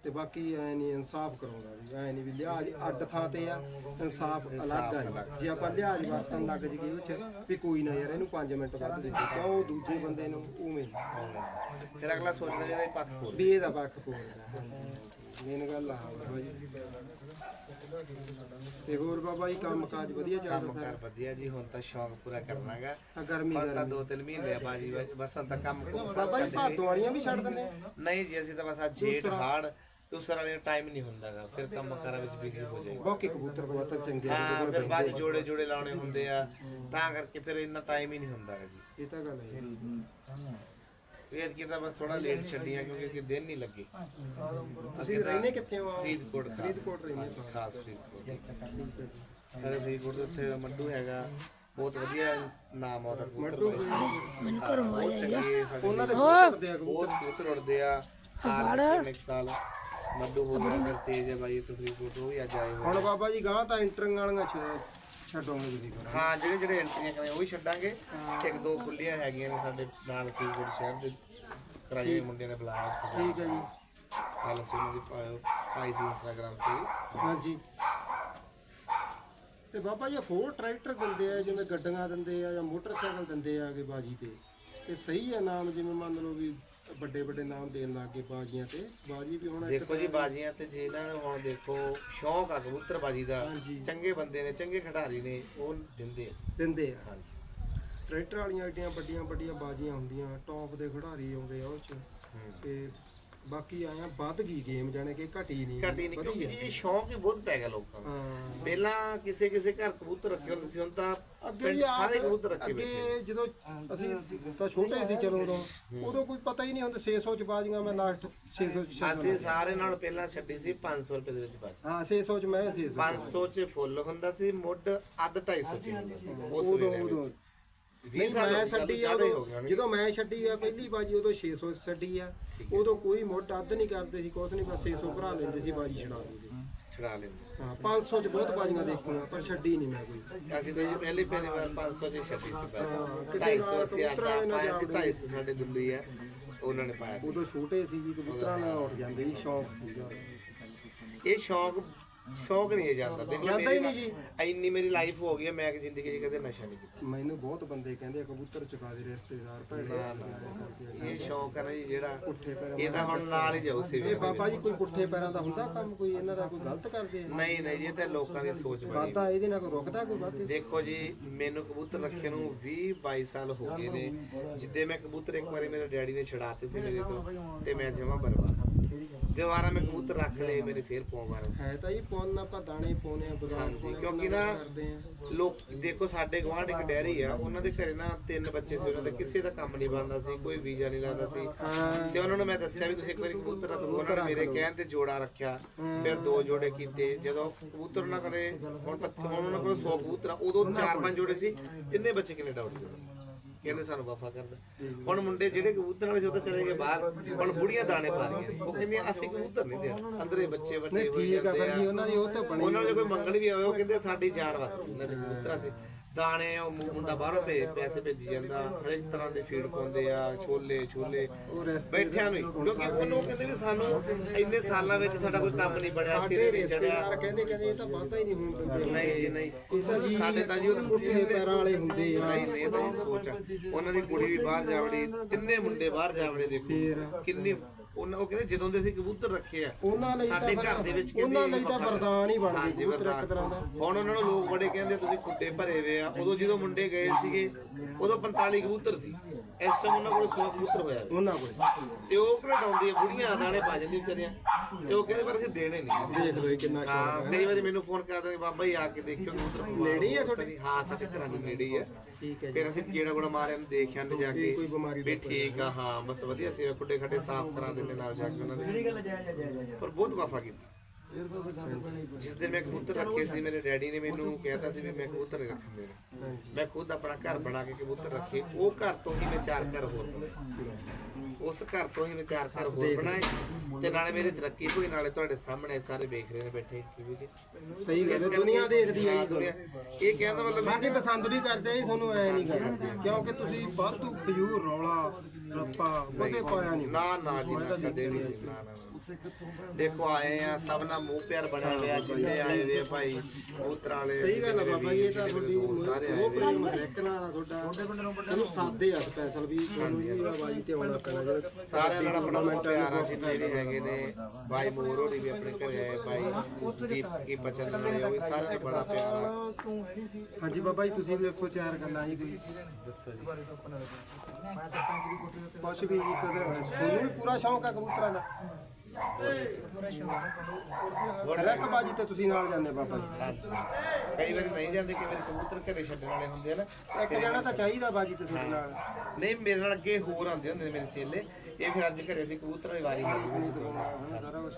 ਤੇ ਬਾਕੀ ਐ ਨਹੀਂ ਇਨਸਾਫ ਕਰਾਉਂਦਾ ਵੀ ਐ ਨਹੀਂ ਵੀ ਲਿਹਾਜ਼ ਅੱਡ ਥਾਂ ਤੇ ਆ ਇਨਸਾਫ ਅਲੱਗ ਆ ਜੀ। ਆਪਾਂ ਲਿਹਾਜ਼ ਵਰਤਣ ਲੱਗ ਜੀਏ ਉਹ ਚ ਵੀ ਕੋਈ ਨਾ ਯਾਰ ਇਹਨੂੰ 5 ਮਿੰਟ ਵੱਧ ਦੇ ਦੇ ਕਿਉਂ ਉਹ ਦੂਜੇ ਬੰਦੇ ਨੂੰ ਉਵੇਂ। ਫਿਰ ਅਗਲਾ ਸੋਚਦਾ ਹੀ ਪੱਖ ਹੋਰ ਵੀ ਇਹਦਾ ਪੱਖ ਪੂਰਾ ਮੇਨ ਗੱਲ ਆ ਜੀ ਤੇ ਹੋਰ ਬਾਬਾ ਜੀ ਕੰਮ ਕਾਜ ਵਧੀਆ ਚੱਲਦਾ ਕੰਮ ਕਰ ਵਧੀਆ ਜੀ ਹੁਣ ਤਾਂ ਸ਼ੌਂਕ ਪੂਰਾ ਕਰਨਾਗਾ। ਆ ਗਰਮੀ ਹੁਣ ਤਾਂ ਗਰਮੀ। ਦੋ ਤਿੰਨ ਮਹੀਨੇ ਆ ਬਾਜੀ ਬਸ- ਬਸ ਹੁਣ ਤਾਂ ਕੰਮ ਸਭ ਬਾਬਾ ਜੀ ਕੇ ਭਾਦੋਂ ਵਾਲੀਆਂ ਵੀ ਛੱਡ ਦਿੰਦੇ ਆ? ਨਹੀਂ ਜੀ ਅਸੀਂ ਤਾਂ ਬਸ ਆ ਜੇਠ ਹਾੜ ਦੂਸਰਾ ਵਾਲੇ ਟਾਈਮ ਨਹੀਂ ਹੁੰਦਾਗਾ ਫਿਰ ਕੰਮ ਕਰਾਂ ਵਿੱਚ ਬਿਜ਼ੀ ਹੋ ਜਾਏਗਾ ਬਾਕੀ ਕਬੂਤਰ ਕਬੂਤਰ ਚੰਗੇ ਆ ਹਾਂ ਫਿਰ ਬਾਜੀ ਜੋੜੇ ਜੋੜੇ ਲਾਉਣੇ ਹੁੰਦੇ ਆ ਤਾਂ ਕਰਕੇ ਫਿਰ ਇੰਨਾ ਟਾਈਮ ਹੀ ਨਹੀਂ ਹੁੰਦਾਗਾ ਜੀ। ਇਹ ਤਾਂ ਗੱਲ ਹੈ। ਇਹ ਕੀ ਤਾਂ ਬਸ ਥੋੜਾ ਲੇਟ ਛੱਡੀਆਂ ਕਿਉਂਕਿ ਕਿ ਦਿਨ ਨਹੀਂ ਲੱਗੇ। ਤੁਸੀਂ ਰਹਿੰਦੇ ਕਿੱਥੇ ਹੋ? ਫਰੀਦਕੋਟ। ਫਰੀਦਕੋਟ ਰਹਿੰਦੇ ਖਾਸ ਫਰੀਦਕੋਟ। ਸਾਡੇ ਫਰੀਦਕੋਟ ਦੇ ਉੱਥੇ ਮੱਡੂ ਹੈਗਾ। ਬਹੁਤ ਵਧੀਆ ਨਾਮ ਆ ਉਹਦਾ ਆ ਬਹੁਤ ਚੰਗੇ ਉਹਨਾਂ ਦੇ ਬਹੁਤ ਕਰਦੇ ਆ ਬਹੁਤ ਕਬੂਤਰ ਕਬੂਤਰ ਉੜਦੇ ਆ ਹਾਰ ਇੱਕ ਸਾਲ ਮੱਡੂ ਹੋ ਗਿਆ ਫਿਰ ਤੇਜ ਹੈ ਬਾਈ ਤੋਂ ਫਰੀਦਕੋਟ ਉਹ ਵੀ ਅੱਜ ਆਏ ਹੁਣ ਬਾਬਾ ਜੀ ਗਾਂ ਤਾਂ ਇੰਟਰਿੰਗ ਵਾਲੀਆਂ ਛ- ਛੱਡੋਗੇ ਤੁਸੀਂ ਫਿਰ। ਹਾਂ ਜਿਹੜੇ ਜਿਹੜੇ ਐਂਟਰੀਆਂ ਕਰੇ ਉਹ ਵੀ ਛੱਡਾਂਗੇ। ਇੱਕ ਦੋ ਖੁੱਲੀਆਂ ਹੈਗੀਆਂ ਨੇ ਸਾਡੇ ਨਾਲ ਫਰੀਦਕੋਟ ਸ਼ਹਿਰ ਦੇ। ਕਰਾਈ ਮੁੰਡਿਆਂ ਨੇ ਬੁਲਾਇਆ ਠੀਕ ਹੈ ਜੀ। ਕੱਲ ਅਸੀਂ ਉਹਨਾਂ ਦੀ ਪਾਇਓ ਪਾਈ ਸੀ ਇੰਸਟਾਗ੍ਰਾਮ ਤੇ। ਹਾਂਜੀ। ਤੇ ਬਾਬਾ ਜੀ ਫੋਰ ਟਰੈਕਟਰ ਦਿੰਦੇ ਆ ਜਿਵੇਂ ਗੱਡੀਆਂ ਦਿੰਦੇ ਆ ਜਾਂ ਮੋਟਰਸਾਈਕਲ ਦਿੰਦੇ ਆ ਕਿ ਬਾਜੀ ਤੇ। ਇਹ ਸਹੀ ਹੈ ਨਾਮ ਜਿਵੇਂ ਮੰਨ ਲਓ ਵੀ ਵੱਡੇ ਵੱਡੇ ਨਾਮ ਦੇਣ ਲੱਗ ਗਏ ਬਾਜੀਆਂ ਤੇ। ਬਾਜੀ ਵੀ ਹੁਣ ਇੱਕ ਦੇਖੋ ਜੀ ਬਾਜੀਆਂ ਤੇ ਜੇ ਇਹਨਾਂ ਨੂੰ ਹੁਣ ਦੇਖੋ ਸ਼ੌਂਕ ਆ ਕਬੂਤਰਬਾਜੀ ਦਾ। ਹਾਂਜੀ। ਚੰਗੇ ਬੰਦੇ ਨੇ ਚੰਗੇ ਖਿਡਾਰੀ ਨੇ ਉਹ ਦਿੰਦੇ ਆ। ਦਿੰਦੇ ਆ। ਹਾਂਜੀ। ਟਰੈਕਟਰ ਵਾਲੀਆਂ ਏਡੀਆਂ ਵੱਡੀਆਂ ਵੱਡੀਆਂ ਬਾਜੀਆਂ ਹੁੰਦੀਆਂ ਟੌਪ ਦੇ ਖਿਡਾਰੀ ਆਉਂਦੇ ਆ ਉਹ ਚ। ਤੇ ਬਾਕੀ ਆਇਆ ਵੱਧ ਗਈ ਗੇਮ ਜਾਣੇ ਕਿ ਘਟੀ ਨਹੀਂ ਘਟੀ ਨਹੀਂ ਕਿਉਂਕਿ। ਇਹ ਸ਼ੌਂਕ ਹੀ ਬਹੁਤ ਪੈ ਗਿਆ ਲੋਕਾਂ ਨੂੰ। ਪਹਿਲਾਂ ਕਿਸੇ ਕਿਸੇ ਘਰ ਕਬੂਤਰ ਰੱਖੇ ਹੁੰਦੇ ਸੀ ਹੁਣ ਤਾਂ ਅੱਗੇ ਸਾਰੇ ਕਬੂਤਰ ਰੱਖੇ ਬੈਠੇ ਅੱਗੇ ਜਦੋਂ ਅਸੀਂ ਤਾਂ ਛੋਟੇ ਸੀ ਚਲੋ ਉਦੋਂ ਉਦੋਂ ਕੋਈ ਪਤਾ ਹੀ ਨਹੀਂ ਹੁੰਦਾ 600 ਚ ਬਾਜੀਆਂ ਮੈਂ ਲਾਸਟ 600 ਚ ਅਸੀਂ ਸਾਰੇ ਨਾਲ ਪਹਿਲਾਂ ਛੱਡੀ ਸੀ 500 ਰੁਪਏ ਦੇ ਵਿੱਚ ਬਾਜੀ ਹਾਂ 600 ਚ ਮੈਂ 600 500 ਚ ਫੁੱਲ ਹੁੰਦਾ ਸੀ ਮੁੱਢ ਅੱਧ 250 ਚ ਹੁੰਦਾ ਸੀ। ਉਸ ਉਦੋਂ ਵੇਲੇ ਨਹੀਂ 20 ਸਾਲ ਮੈਂ ਛੱਡੀ ਆ ਜਦੋਂ ਮੈਂ ਛੱਡੀ ਆ ਪਹਿਲੀ ਬਾਜੀ ਉਦੋਂ 600 ਚ ਛੱਡੀ ਆ। ਉਦੋਂ ਕੋਈ ਮੋਟ ਅੱਧ ਨਹੀਂ ਕਰਦੇ ਸੀ ਕੁਛ ਨਹੀਂ ਬਸ 600 ਭਰਾ ਲੈਂਦੇ ਸੀ ਬਾਜੀ ਛਡਾ ਦਿੰਦੇ ਸੀ। ਛੜਾ ਲੈਂਦੇ ਹਾਂ 500 ਚ ਬਹੁਤ ਬਾਜੀਆਂ ਦੇਖੀਆਂ ਪਰ ਛੱਡੀ ਨਹੀਂ ਮੈਂ ਕੋਈ। ਅਸੀਂ ਤਾਂ ਜੀ ਪਹਿਲੀ ਪਹਿਲੀ ਵਾਰ 500 ਚ ਛੱਡੀ ਸੀ ਕਿਸੇ ਬਾਜੀ ਨਾਲ 250 ਅਸੀਂ ਕਬੂਤਰਾਂ ਵਾਲੇ ਨਾਲ ਪਾਇਆ ਸੀ ਜਾ 250 ਸਾਡੇ ਦੁੱਲੀ ਆ ਉਹਨਾਂ ਨੇ ਪਾਇਆ ਸੀ। ਉਦੋਂ ਛੋਟੇ ਸੀ ਜੀ ਕਬੂਤਰਾਂ ਨਾਲ ਉੱਠ ਜਾਂਦੇ ਸੀ ਸ਼ੌਂਕ ਸੀਗਾ। ਇਹ ਸ਼ੌਂਕ ਸ਼ੌਕ ਨਹੀਂ ਹੈ ਜਾਂਦਾ ਜਾਂਦਾ ਹੀ ਨਹੀਂ ਜੀ। ਇੰਨੀ ਮੇਰੀ ਲਾਈਫ ਹੋ ਗਈ ਹੈ ਮੈਂ ਕਿ ਜ਼ਿੰਦਗੀ 'ਚ ਕਦੇ ਨਸ਼ਾ ਨਹੀਂ ਕੀਤਾ। ਮੈਨੂੰ ਬਹੁਤ ਬੰਦੇ ਕਹਿੰਦੇ ਆ ਕਬੂਤਰ ਚੁਕਾ ਦੇ ਰਿਸ਼ਤੇਦਾਰ ਭੈਣੇ। ਇਹ ਸ਼ੌਕ ਹੈ ਨਾ ਜੀ ਜਿਹੜਾ ਪੁੱਠੇ ਪੈਰਾਂ ਇਹ ਤਾਂ ਹੁਣ ਨਾਲ ਹੀ ਜਾਊ ਸੀ। ਇਹ ਬਾਬਾ ਜੀ ਕੋਈ ਪੁੱਠੇ ਪੈਰਾਂ ਦਾ ਹੁੰਦਾ ਕੰਮ ਕੋਈ ਇਹਨਾਂ ਦਾ ਕੋਈ ਗਲਤ ਕਰਦੇ ਨਹੀਂ ਨਹੀਂ ਜੀ ਇਹ ਤਾਂ ਲੋਕਾਂ ਦੀ ਸੋਚ ਬਣੀ। ਵਾਦਾ ਇਹਦੇ ਨਾਲ ਕੋਈ ਰੁਕਦਾ ਕੋਈ ਵਾਦੇ ਦੇਖੋ ਜੀ ਮੈਨੂੰ ਕਬੂਤਰ ਰੱਖੇ ਨੂੰ 20 22 ਸਾਲ ਹੋ ਗਏ ਨੇ। ਜਿੱਦੇ ਮੈਂ ਕਬੂਤਰ ਇੱਕ ਵਾਰੀ ਮੇਰੇ ਡੈਡੀ ਨੇ ਛਡਾਤੇ ਸੀ ਮੇਰੇ ਤੋਂ ਤੇ ਮੈਂ ਜਮਾ ਬਰਬਾਦ। ਦੁਬਾਰਾ ਮੈਂ ਕਬੂਤਰ ਰੱਖ ਲਏ ਮੇਰੇ ਫੇਰ ਪੌਂ ਮਾਰ ਹੈ ਤਾਂ ਜੀ ਪੌਨ ਆਪਾਂ ਦਾਣੇ ਪਾਉਨੇ ਆ ਬਦਾਮ ਆ, ਕਿਉਂਕਿ ਨਾ ਲੋਕ ਦੇਖੋ ਸਾਡੇ ਗਵਾਂਢ ਇੱਕ ਡੈਰੀ ਆ ਉਹਨਾਂ ਦੇ ਘਰੇ ਨਾ ਤਿੰਨ ਬੱਚੇ ਸੀ ਉਹਨਾਂ ਦਾ ਕਿਸੇ ਦਾ ਕੰਮ ਨਹੀਂ ਬਣਦਾ ਸੀ ਕੋਈ ਵੀਜ਼ਾ ਨਹੀਂ ਲੱਗਦਾ ਸੀ। ਤੇ ਉਹਨਾਂ ਨੂੰ ਮੈਂ ਦੱਸਿਆ ਵੀ ਤੁਸੀਂ ਇੱਕ ਵਾਰੀ ਕਬੂਤਰ ਰੱਖੋ ਉਹਨਾਂ ਨੇ ਮੇਰੇ ਕਹਿਣ ਤੇ ਜੋੜਾ ਰੱਖਿਆ ਫਿਰ ਦੋ ਜੋੜੇ ਕੀਤੇ ਜਦੋਂ ਕਬੂਤਰ ਉਹਨਾਂ ਕੋਲੇ ਹੁਣ ਉਹਨਾਂ ਕੋਲ 100 ਕਬੂਤਰ ਆ ਉਦੋਂ ਚਾਰ ਪੰਜ ਜੋੜੇ ਸੀ ਤਿੰਨੇ ਬੱਚੇ ਕਿੰਨੇ ਡਾਊਟ ਕਹਿੰਦੇ ਸਾਨੂੰ ਵਫਾ ਕਰਦਾ ਹੁਣ ਮੁੰਡੇ ਜਿਹੜੇ ਕਬੂਤਰ ਵਾਲੇ ਸੀ ਉਹ ਤਾਂ ਚਲੇ ਗਏ ਬਾਹਰ। ਹੁਣ ਬੁੜੀਆਂ ਦਾਣੇ ਪਾ ਰਹੀਆਂ। ਨੇ ਉਹ ਕਹਿੰਦੀਆਂ ਅਸੀਂ ਕਬੂਤਰ ਨਹੀਂ ਦੇਣਾ। ਅੰਦਰੇ ਬੱਚੇ ਵੱਡੇ ਹੋਈ ਠੀਕ ਆ ਜਾਂਦੇ ਫਿਰ ਜੀ ਆ ਉਹਨਾਂ ਦੀ ਉਹ ਤਾਂ ਬਣੀ ਉਹਨਾਂ ਜੇ ਕੋਈ ਮੰਗਣ ਵੀ ਆਵੇ ਉਹ ਕਹਿੰਦੇ ਸਾਡੀ ਜਾਨ ਵਾਸਤੇ ਇਹਨਾਂ ਚ ਕਬੂਤਰਾਂ 'ਚ। ਦਾਣੇ ਉਹ ਮੁ- ਮੁੰਡਾ ਬਾਹਰੋਂ ਭੇ ਪੈਸੇ ਭੇਜੀ ਜਾਂਦਾ। ਹਰੇਕ ਤਰ੍ਹਾਂ ਦੇ ਫੀਡ ਪਾਉਂਦੇ ਆ ਛੋਲੇ ਛੋਲੇ। ਉਹ ਬੈਠਿਆਂ ਨੂੰ ਹੀ। ਕਿਉਂਕਿ ਉਹਨੂੰ ਕਹਿੰਦੇ ਵੀ ਸਾਨੂੰ ਇੰਨੇ ਸਾਲਾਂ ਵਿੱਚ ਸਾਡਾ ਕੋਈ ਕੰਮ ਨਹੀਂ ਬਣਿਆ ਸਾਡੇ ਸਿਰੇ ਨਹੀਂ ਚੜਿਆ। ਕਹਿੰਦੇ ਕਹਿੰਦੇ ਇਹ ਤਾਂ ਵਾਦਾ ਹੀ ਨਹੀਂ ਹੋਣ ਦਿੰਦੇ। ਨਹੀਂ ਜੀ ਨਹੀਂ। ਸਾਡੇ ਤਾਂ ਜੀ ਉਹ ਪੁੱਠੇ ਪੈਰਾਂ ਵਾਲੇ ਹੁੰਦੇ ਆ। ਨਹੀਂ ਨਹੀਂ ਇਹ ਤਾਂ ਜੀ ਸੋਚ ਆ। ਉਹਨਾਂ ਦੀ ਕੁੜੀ ਵੀ ਬਾਹਰ ਜਾਵੜੀ ਤਿੰਨੇ ਮੁੰਡੇ ਬਾਹਰ ਜਾਵੜੇ ਦੇਖੋ। ਕਿੰਨੀ ਉਹਨਾਂ ਉਹ ਕਹਿੰਦੇ ਜਦੋਂ ਦੇ ਅਸੀਂ ਕਬੂਤਰ ਰੱਖੇ ਆ ਉਹਨਾਂ ਲਈ ਸਾਡੇ ਘਰ ਦੇ ਵਿੱਚ ਉਹਨਾਂ ਲਈ ਤਾਂ ਵਰਦਾਨ ਹੀ ਬਣ ਗਏ ਕਬੂਤਰ ਇੱਕ। ਤਰ੍ਹਾਂ ਦਾ। ਹੁਣ ਉਹਨਾਂ ਨੂੰ ਲੋਕ ਬੜੇ ਕਹਿੰਦੇ ਤੁਸੀਂ ਖੁੱਡੇ ਭਰੇ ਹੋਏ ਆ। ਉਦੋਂ ਜਦੋਂ ਮੁੰਡੇ ਗਏ ਸੀਗੇ ਉਦੋਂ 45 ਕਬੂਤਰ ਸੀ। ਇਸ ਟਾਈਮ ਉਹਨਾਂ ਕੋਲ 100 ਕਬੂਤਰ ਹੋਇਆ ਵਾ। ਉਹਨਾਂ ਕੋਲ। ਤੇ ਉਹ ਘਟਾਉਂਦੇ ਆ ਬੁੜੀਆਂ ਦਾਣੇ ਪਾ ਜਾਂਦੀ ਵਿਚਾਰੀਆਂ। ਤੇ ਉਹ ਕਹਿੰਦੇ ਪਰ ਅਸੀਂ ਦੇਣੇ ਨਹੀਂ। ਦੇਖ ਲਓ ਇਹ ਕਿੰਨਾ ਸ਼ੌਕ ਹਾਂ ਕਈ ਵਾਰੀ ਮੈਨੂੰ ਫੋਨ ਕਰਦੇ ਨੇ ਬਾਬਾ ਜੀ ਆ ਕੇ ਦੇਖਿਓ ਕਬੂਤਰ ਨੇੜੇ ਹੀ ਆ ਤੁਹਾਡੇ? ਹਾਂ ਸਾਡੇ ਘਰਾਂ ਦੇ ਨੇੜੇ ਹੀ ਆ। ਠੀਕ ਹੈ ਜੀ। ਫਿਰ ਅਸੀਂ ਜਿਹੜਾ ਗੁਣਾ ਮਾਰਿਆ ਨੂੰ ਦੇਖਿਆ ਨੇ ਜਾ ਕੇ ਕੋਈ ਬਿਮਾਰੀ ਵੀ ਠੀਕ ਆ ਹਾਂ ਬਸ ਵਧੀਆ ਸੇਵਾ ਖੁੱਡੇ ਖੱਡੇ ਸਾਫ਼ ਕਰਾ ਦਿੰਦੇ ਨਾਲ ਜਾ ਕੇ ਉਹਨਾਂ ਦੇ। ਪਰ ਬਹੁਤ ਵਫਾ ਕੀਤੀ। ਜਿਸ ਦਿਨ ਮੈਂ ਕਬੂਤਰ ਰੱਖੇ ਸੀ ਮੇਰੇ ਡੈਡੀ ਨੇ ਮੈਨੂੰ ਕਹਿਤਾ ਸੀ ਵੀ ਮੈਂ ਕਬੂਤਰ ਰੱਖਣੇ ਹਾਂਜੀ। ਮੈਂ ਖੁਦ ਆਪਣਾ ਘਰ ਬਣਾ ਕੇ ਕਬੂਤਰ ਰੱਖੇ। ਉਹ ਘਰ ਤੋਂ ਹੀ ਮੈਂ ਚਾਰ ਘਰ ਹੋਰ ਬਣਾਏ। ਉਸ ਘਰ ਤੋਂ ਹੀ ਮੈਂ ਚਾਰ ਘਰ ਹੋਰ ਬਣਾਏ। ਤੇ ਨਾਲੇ ਮੇਰੀ ਤਰੱਕੀ ਹੋਈ ਨਾਲੇ ਤੁਹਾਡੇ ਸਾਹਮਣੇ ਸਾਰੇ ਵੇਖ ਰਹੇ ਨੇ ਬੈਠੇ ਟੀਵੀ 'ਚ ਸਹੀ ਗੱਲ ਹੈ ਦੁਨੀਆ ਦੇਖਦੀ ਹੈ ਦੁਨੀਆ ਇਹ ਕਹਿੰਦਾ ਮਤਲਬ ਬਾਕੀ ਪਸੰਦ ਵੀ ਕਰਦੇ ਤੁਹਾਨੂੰ ਐ ਨਹੀਂ ਕਰਨਾ ਕਿਉਂਕਿ ਤੁਸੀਂ ਵਾਧੂ ਫਜੂਰ ਰੌਲਾ ਰੱਪਾ ਉਹਦੇ ਪਾਇਆ ਨਹੀਂ। ਨਾ ਨਾ ਜੀ ਨਾ ਕਦੇ ਵੀ ਨਹੀਂ, ਨਾ ਨਾ ਨਾ। ਦੇਖੋ ਆਏ ਆ ਸਭ ਨਾਲ ਮੂੰਹ ਪਿਆਰ ਬਣਿਆ ਹੋਇਆ ਜਿੰਨੇ ਆਏ ਵੇ ਭਾਈ ਕਬੂਤਰਾਂ ਵਾਲੇ ਸਹੀ ਗੱਲ ਆ ਬਾਬਾ ਜੀ ਇਹ ਤਾਂ ਜਿਹੜੇ ਤੁਹਾਡੀ ਦੋਸਤ ਸਾਰੇ ਆਏ ਉਹ ਵੇ ਪ੍ਰੇਮ ਰੈਕਣਾ ਤੁਹਾਡਾ। ਤੁਹਾਨੂੰ ਸਾਦੇ ਆ ਸਪੈਸ਼ਲ ਵੀ ਤੁਹਾਨੂੰ ਵੀ ਆਵਾਜ਼ ਤੇ ਆਉਣਾ ਪੈਣਾ ਜੇ ਸਾਰਿਆਂ ਨਾਲ ਆਪਣਾ ਬਹੁਤ ਪਿਆਰ ਆ ਜਿੰਨੇ ਵੀ ਹੈਗੇ ਨੇ। ਭਾਈ ਮੋਰ ਹੋਣੀ ਵੀ ਆਪਣੇ ਘਰੇ ਆਏ ਭਾਈ ਦੀਪ ਕੀ ਬਚਨ ਵਾਲੇ ਉਹ ਵੀ ਸਾਰਿਆਂ ਨਾਲ ਬੜਾ ਪਿਆਰ ਆ। ਹਾਂਜੀ ਬਾਬਾ ਜੀ ਤੁਸੀਂ ਵੀ ਦੱਸੋ ਚਾਰ ਗੱਲਾਂ ਜੀ ਕੋਈ। ਦੱਸੋ ਜੀ। ਕੁਛ ਵੀ ਜੀ ਕਦੇ ਤੁਹਾਨੂੰ ਵੀ ਪੂਰਾ ਸ਼ੌਂਕ ਆ ਕਬੂਤਰਾਂ ਦਾ। ਰੈਕ ਬਾਜੀ ਤੇ ਤੁਸੀਂ ਨਾਲ ਜਾਂਦੇ ਬਾਬਾ ਜੀ। ਕਈ ਵਾਰੀ ਨਹੀਂ ਜਾਂਦੇ ਕਈ ਵਾਰੀ ਕਬੂਤਰ ਘਰੇ ਛੱਡਣ ਵਾਲੇ ਹੁੰਦੇ ਆ ਨਾ। ਇੱਕ ਜਣਾ ਤਾਂ ਚਾਹੀਦਾ ਬਾਜੀ ਤੇ ਤੁਹਾਡੇ ਨਾਲ। ਨਹੀਂ ਮੇਰੇ ਨਾਲ ਅੱਗੇ ਹੋਰ ਆਉਂਦੇ ਹੁੰਦੇ ਨੇ ਮੇਰੇ ਚੇਲੇ। ਇਹ ਫਿਰ ਅੱਜ ਘਰੇ ਸੀ ਕਬੂਤਰਾਂ ਦੀ ਵਾਰੀ ਹੋ ਗਈ ਹਨਾ ਸਾਰਾ ਕੁਝ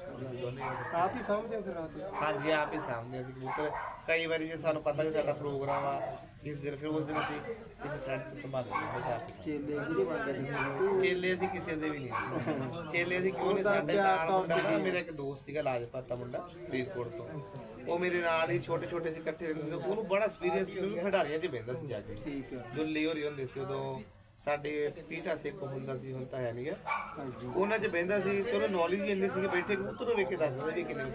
ਆਪ ਹੀ ਸਮਝਦੇ ਹੋ ਫਿਰ ਰਾਤ ਨੂੰ? ਹਾਂਜੀ ਆਪ ਹੀ ਸਾਹਮਣੇ ਅਸੀਂ ਕਬੂਤਰ। ਕਈ ਵਾਰੀ ਜੇ ਸਾਨੂੰ ਪਤਾ ਕਿ ਸਾਡਾ ਪ੍ਰੋਗਰਾਮ ਆ ਇਸ ਦਿਨ ਫਿਰ ਉਸ ਦਿਨ ਅਸੀਂ ਕਿਸੇ ਫਰੈਂਡ ਤੋਂ ਸੰਭਾਲ ਲੈਂਦੇ ਹਾਂ ਚੇਲੇ ਕਿਹਦੇ ਤੁਸੀਂ ਚੇਲੇ ਅਸੀਂ ਕਿਸੇ ਦੇ ਵੀ ਨਹੀਂ। ਚੇਲੇ ਅਸੀਂ ਕਿਉਂ ਨਹੀਂ? ਸਾਡੇ ਨਾਲ ਮੁੰਡਾ ਨਾ ਮੇਰਾ ਇੱਕ ਦੋਸਤ ਸੀਗਾ ਲਾਜਪਤ ਮੁੰਡਾ ਫਰੀਦਕੋਟ ਤੋਂ। ਉਹ ਮੇਰੇ ਨਾਲ ਹੀ ਛੋਟੇ ਛੋਟੇ ਸੀ ਇਕੱਠੇ ਰਹਿੰਦੇ ਉਹਨੂੰ ਬੜਾ ਐਕਸਪੀਰੀਅੰਸ ਸੀ ਉਹਨੂੰ ਖਿਡਾਰੀਆਂ 'ਚ ਬਹਿੰਦਾ ਸੀ ਜਾ ਕੇ। ਠੀਕ ਹੈ। ਦੁੱਲੀ ਹੋਰੀ ਹੁੰਦੇ ਸੀ ਉਦੋਂ। ਸਾਡੇ ਪੀਟਾ ਸੇਕ ਹੁੰਦਾ ਸੀ ਹੁਣ ਤਾਂ ਹੈ ਨਹੀਂਗਾ ਉਹਨਾਂ 'ਚ ਬਹਿੰਦਾ ਸੀ ਤੇ ਉਹਨੂੰ ਨੌਲੇਜ ਇੰਨੀ ਸੀ ਕਿ ਬੈਠੇ ਕਬੂਤਰ ਨੂੰ ਵੇਖ ਕੇ ਦੱਸ ਦਿੰਦਾ ਵੀ ਕਿੰਨੇ ਕੁ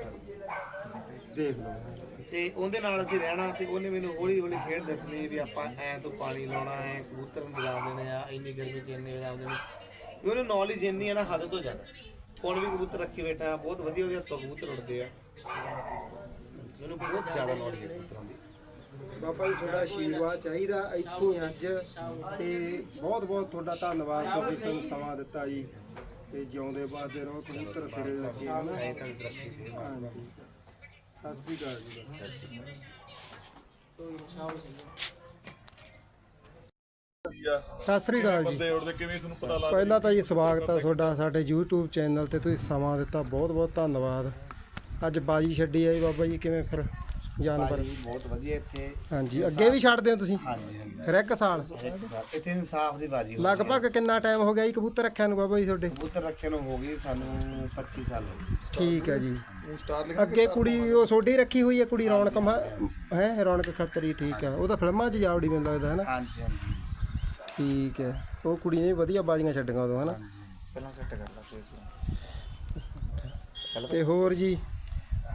ਦੇਖ ਲਓ। ਤੇ ਉਹਦੇ ਨਾਲ ਅਸੀਂ ਰਹਿਣਾ ਤੇ ਉਹਨੇ ਮੈਨੂੰ ਹੌਲੀ ਹੌਲੀ ਖੇਡ ਦੱਸਣੀ ਵੀ ਆਪਾਂ ਐ ਤੋਂ ਪਾਣੀ ਲਾਉਣਾ ਐ ਕਬੂਤਰ ਨੂੰ ਜਗਾ ਦੇਣੇ ਆ ਇੰਨੀ ਗਰਮੀ ਚ ਇੰਨੇ ਵਜਾ ਦੇਣੇ। ਵੀ ਉਹਨੂੰ ਨੌਲੇਜ ਇੰਨੀ ਆ ਨਾ ਹੱਦ ਤੋਂ ਜ਼ਿਆਦਾ। ਹੁਣ ਵੀ ਕਬੂਤਰ ਰੱਖੀ ਬੈਠਾ ਬਹੁਤ ਵਧੀਆ ਉਹਦੇ ਹੱਥੋਂ ਕਬੂਤਰ ਉੱਡਦੇ ਆ। ਉਹਨੂੰ ਬਹੁਤ ਜ਼ਿਆਦਾ ਨੌਲੇਜ ਹੈ ਕਬੂਤਰਾਂ ਦੀ। ਬਾਬਾ ਜੀ ਤੁਹਾਡਾ ਆਸ਼ੀਰਵਾਦ ਚਾਹੀਦਾ ਇੱਥੇ ਅੱਜ। ਤੇ ਬਹੁਤ ਬਹੁਤ ਤੁਹਾਡਾ ਧੰਨਵਾਦ ਤੁਸੀਂ ਸਾਨੂੰ ਸਮਾਂ ਦਿੱਤਾ ਜੀ। ਤੇ ਜਿਉਂਦੇ ਬਾਦੇ ਰਹੋ ਕਬੂਤਰ ਸਿਰੇ ਲੱਗੇ ਹਨਾ ਹਾਂਜੀ। ਸਤਿ ਸ੍ਰੀ ਅਕਾਲ ਜੀ। ਸਤਿ ਸ੍ਰੀ ਅਕਾਲ। ਜੀ। ਬੰਦੇ ਉੜਦੇ ਕਿਵੇਂ ਤੁਹਾਨੂੰ ਪਤਾ ਲੱਗ ਪਹਿਲਾਂ ਤਾਂ ਜੀ ਸਵਾਗਤ ਹੈ ਤੁਹਾਡਾ ਸਾਡੇ YouTube ਚੈਨਲ ਤੇ। ਤੁਸੀਂ ਸਮਾਂ ਦਿੱਤਾ ਬਹੁਤ ਬਹੁਤ ਧੰਨਵਾਦ। ਅੱਜ ਬਾਜੀ ਛੱਡੀ ਜੀ ਬਾਬਾ ਜੀ ਕਿਵੇਂ ਫਿਰ? ਜਾਨਵਰ। ਬਹੁਤ ਵਧੀਆ ਇੱਥੇ। ਹਾਂਜੀ ਅੱਗੇ ਵੀ ਛੱਡਦੇ ਹੋ ਤੁਸੀਂ? ਹਾਂਜੀ ਹਾਂਜੀ ਫਿਰ ਇੱਕ ਸਾਲ? ਇੱਕ ਇੱਥੇ ਇਨਸਾਫ ਦੀ ਬਾਜੀ ਹੋਈ ਹੈ। ਲਗਭਗ ਕਿੰਨਾ ਟਾਈਮ ਹੋ ਗਿਆ ਜੀ ਕਬੂਤਰ ਰੱਖਿਆ ਨੂੰ ਬਾਬਾ ਜੀ ਤੁਹਾਡੇ? ਕਬੂਤਰ ਰੱਖੇ ਨੂੰ ਹੋ ਗਈ ਸਾਨੂੰ 25 ਸਾਲ ਹੋ ਗਏ। ਠੀਕ ਹੈ ਜੀ। ਅੱਗੇ ਕੁੜੀ ਉਹ ਸੋਡੀ ਰੱਖੀ ਹੋਈ ਹੈ ਕੁੜੀ ਰੌਣਕ ਹੈ ਰੌਣਕ ਖੱਤਰੀ ਠੀਕ ਹੈ। ਉਹ ਤਾਂ ਫਿਲਮਾਂ 'ਚ ਜਾਵੜੀ ਮੈਨੂੰ ਲੱਗਦਾ ਹੈ ਨਾ? ਹਾਂਜੀ ਹਾਂਜੀ। ਠੀਕ ਹੈ। ਉਹ ਕੁੜੀ ਨੇ ਵੀ ਵਧੀਆ ਬਾਜ਼ੀਆਂ ਛੱਡੀਆਂ ਉਦੋਂ ਹੈ ਨਾ? ਪਹਿਲਾਂ ਸੈੱਟ ਕਰ ਲਾ ਤੇ ਹੋਰ ਜੀ?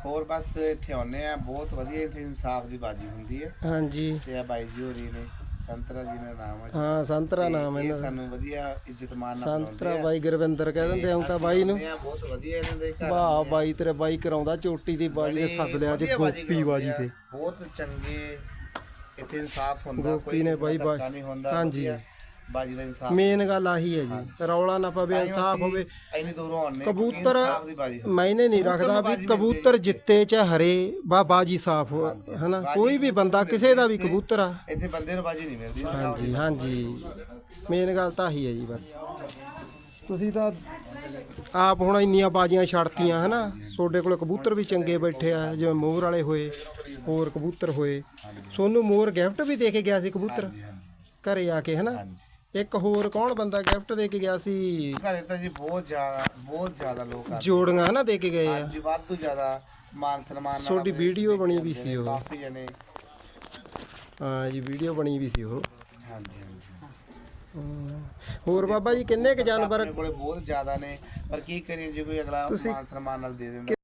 ਹੋਰ ਬਸ ਇੱਥੇ ਆਉਨੇ ਆ ਬਹੁਤ ਵਧੀਆ ਇੱਥੇ ਇਨਸਾਫ ਦੀ ਬਾਜੀ ਹੁੰਦੀ ਹੈ। ਹਾਂਜੀ। ਤੇ ਆ ਬਾਈ ਜੀ ਹੋਰੀ ਨੇ ਸੰਤਰਾ ਜੀ ਦਾ ਨਾਮ ਹੈ। ਹਾਂ ਸੰਤਰਾ ਨਾਮ ਹੈ ਇਹ ਇਹਨਾਂ ਦਾ। ਸਾਨੂੰ ਵਧੀਆ ਇੱਜ਼ਤ ਮਾਨ ਨਾਲ ਸੰਤਰਾ ਬਾਈ ਗੁਰਵਿੰਦਰ ਕਹਿ ਦਿੰਦੇ ਹਾਂ ਤਾਂ ਬਾਈ ਨੂੰ। ਬਹੁਤ ਵਧੀਆ ਇਹਨਾਂ ਦੇ ਘਰ ਵਾਹ ਬਾਈ ਤੇਰੇ ਬਾਈ ਕਰਾਉਂਦਾ ਚੋਟੀ ਦੀ ਬਾਜੀ ਦੇ ਸੱਦ ਲਿਆ ਜੇ ਗੋਪੀ ਬਾਜੀ ਤੇ। ਬਹੁਤ ਚੰਗੇ ਇੱਥੇ ਇਨਸਾਫ ਹੁੰਦਾ ਗੋਪੀ ਨੇ ਬਾਈ ਹਾਂਜੀ। ਬਾਜੀ ਦਾ ਇਨਸਾਫ ਮੇਨ ਗੱਲ ਆਹੀ ਹੈ ਜੀ। ਰੌਲਾ ਨਾ ਪਵੇ ਇਨਸਾਫ ਹੋਵੇ। ਇੰਨੀ ਦੂਰੋਂ ਆਉਣੇ ਕਬੂਤਰ। ਮੈਨੇ ਨਹੀਂ ਰੱਖਦਾ ਵੀ ਕਬੂਤਰ ਜਿੱਤੇ ਚਾਹੇ ਹਰੇ ਬਾ ਬਾਜੀ ਸਾਫ਼ ਹਨਾ? ਕੋਈ ਵੀ ਬੰਦਾ ਕਿਸੇ ਦਾ ਵੀ ਕਬੂਤਰ ਆ। ਇੱਥੇ ਬੰਦੇ ਨੂੰ ਬਾਜੀ ਨਹੀਂ ਮਿਲਦੀ ਹਾਂਜੀ ਹਾਂਜੀ। ਮੇਨ ਗੱਲ ਤਾਂ ਆਹੀ ਹੈ ਜੀ ਬਸ। ਤੁਸੀਂ ਤਾਂ ਆਪ ਹੁਣ ਇੰਨੀਆਂ ਬਾਜੀਆਂ ਛੱਡਤੀਆਂ ਹਨਾ? ਤੁਹਾਡੇ ਕੋਲ ਕਬੂਤਰ ਵੀ ਚੰਗੇ ਬੈਠੇ ਆ ਜਿਵੇਂ ਮੋਰ ਵਾਲੇ ਹੋਏ ਹੋਰ ਕਬੂਤਰ ਹੋਏ। ਸੋਨੂੰ ਮੋਰ ਗਿਫਟ ਵੀ ਦੇ ਕੇ ਗਿਆ ਸੀ ਕਬੂਤਰ? ਘਰੇ ਆ ਕੇ ਹਨਾ? ਇੱਕ ਹੋਰ ਕੌਣ ਬੰਦਾ ਗਿਫਟ ਦੇ ਕੇ ਗਿਆ ਸੀ? ਘਰੇ ਤਾਂ ਜੀ ਬਹੁਤ ਜ਼ਿਆਦਾ ਬਹੁਤ ਜ਼ਿਆਦਾ ਲੋਕ ਆ ਜੋੜੀਆਂ ਹਨਾ ਦੇ ਕੇ ਗਏ ਆ। ਅੱਜ ਵਾਧੂ ਜ਼ਿਆਦਾ ਮਾਨ ਸਨਮਾਨ ਨਾਲ ਤੁਹਾਡੀ ਆਪਣੇ ਵੀਡੀਓ ਬਣੀ ਵੀ ਸੀ ਉਹ। ਕਾਫੀ ਜਣੇ। ਹਾਂ ਜੀ ਵੀਡੀਓ ਬਣੀ ਵੀ ਸੀ ਉਹ। ਹਾਂਜੀ ਹਾਂਜੀ। ਹੋਰ ਬਾਬਾ ਜੀ ਕਿੰਨੇ ਕ ਜਾਨਵਰ? ਆਪਣੇ ਕੋਲੇ ਬਹੁਤ ਜ਼ਿਆਦਾ ਨੇ ਪਰ ਕੀ ਕਰੀਏ ਜੇ ਕੋਈ ਅਗਲਾ ਮਾਨ ਸਨਮਾਨ ਨਾਲ ਦੇ ਦਿੰਦਾ।